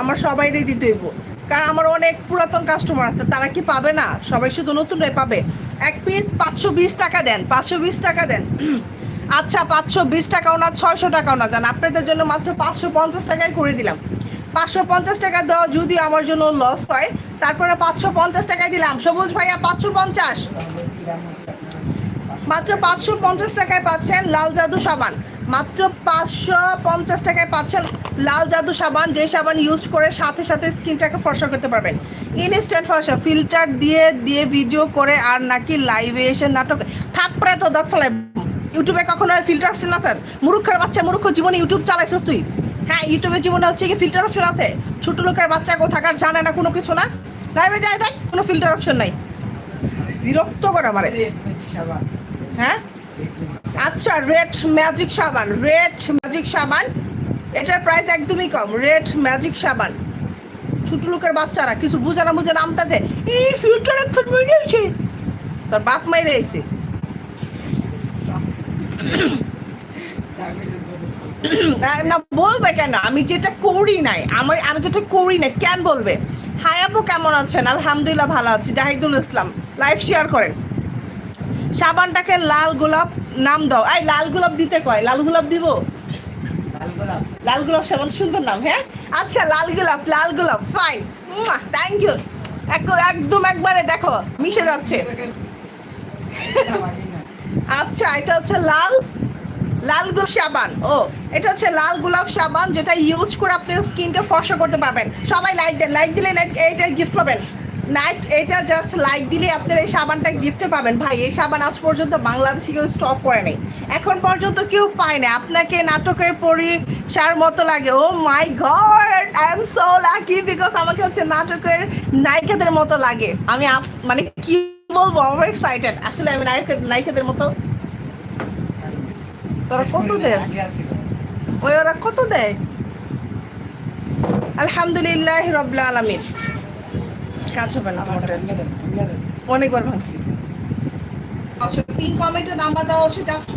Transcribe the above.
আমার সবাইরই দিতে হইব। কারণ আমার অনেক পুরাতন কাস্টমার আছে, তারা কি পাবে না? সবাই শুধু নতুনরাই পাবে। এক পিস পাঁচশো বিশ টাকা দেন, পাঁচশো বিশ টাকা দেন। আচ্ছা পাঁচশো বিশ টাকাও না, ছয়শো টাকাও না, দেন। আপনাদের জন্য মাত্র পাঁচশো পঞ্চাশ টাকায় করে দিলাম। পাঁচশো পঞ্চাশ টাকা দেওয়া যদি আমার জন্য লস হয়, তারপরে পাঁচশো পঞ্চাশ টাকায় দিলাম। সবুজ ভাইয়া, পাঁচশো পঞ্চাশ। মাত্র পাঁচশো পঞ্চাশ টাকায় পাচ্ছেন লাল জাদু সাবান। মাত্র পাঁচশো পঞ্চাশ টাকায় পাচ্ছেন লাল জাদু সাবান যে সাবান ইউজ করে সাথে সাথে স্কিনটাকে ফর্সা করতে পারবেন। ইনস্ট্যান্ট ফর্সা ফিল্টার দিয়ে দিয়ে ভিডিও করে আর নাকি লাইভে এসে নাটক। থাপড়ে তো দাঁত ফেলায়। ইউটিউবে কখনো ফিল্টার অপশন আছে? মুরুক্ষের বাচ্চা মুরুক্ষ জীবনে ইউটিউব চালাইছিস তুই? হ্যাঁ ইউটিউবে জীবনে হচ্ছে কি ফিল্টার অপশন আছে? ছোট লোকের বাচ্চা কোথাকার জানে না কোনো কিছু না? লাইভে যায় দেখ কোনো ফিল্টার অপশন নাই। বিরক্ত করে আমারে। হ্যাঁ? আচ্ছা রেড ম্যাজিক সাবান রেড ম্যাজিক সাবান। এটার প্রাইস একদমই কম রেড ম্যাজিক সাবান। ছোট লোকের বাচ্চারা কিছু বুঝে না বুঝে নামতা যে এই ফিল্টার এখন বেরিয়েছে তার বাপ মাইরে এসে না, বলবে কেন? আমি যেটা করি নাই আমার আমি যেটা করি না কেন বলবে? হাই আপু কেমন আছেন? আলহামদুলিল্লাহ ভালো আছি। জাহিদুল ইসলাম লাইভ শেয়ার করেন। সাবানটাকে লাল গোলাপ নাম দাও। এই লাল গোলাপ দিতে কয়? লাল গোলাপ দিব? লাল গোলাপ। সাবান সুন্দর নাম হ্যাঁ? আচ্ছা লাল গোলাপ লাল গোলাপ ফাইন থ্যাংক ইউ একদম একবারে দেখো মিশে যাচ্ছে। আচ্ছা এটা হচ্ছে লাল লাল গোলাপ সাবান। ও এটা হচ্ছে লাল গোলাপ সাবান যেটা ইউজ করে আপনি স্কিনকে ফর্সা করতে পারবেন। সবাই লাইক দেন লাইক দিলে এইটা গিফট পাবেন। নাইট এটা জাস্ট লাইক দিলে আপনার এই সাবানটা গিফটে পাবেন। ভাই এই সাবান আজ পর্যন্ত বাংলাদেশে কেউ স্টক করে নেই। এখন পর্যন্ত কেউ পায় না আপনাকে নাটকের পরিসার মতো লাগে। ও my god I am so lucky because আমাকে হচ্ছে নাটকের নায়িকাদের মতো লাগে। আমি মানে কি বলব আমার এক্সাইটেড আসলে আমি নায়ক নায়িকাদের মতো। তোরা কত দেশ ওই ওরা কত দেয়? আলহামদুলিল্লাহ রবিল আলমিন। কাজ হবে না অনেকবার ভাঙছি আচ্ছা পিন কমেন্টের নাম্বার দেওয়া আছে জাস্ট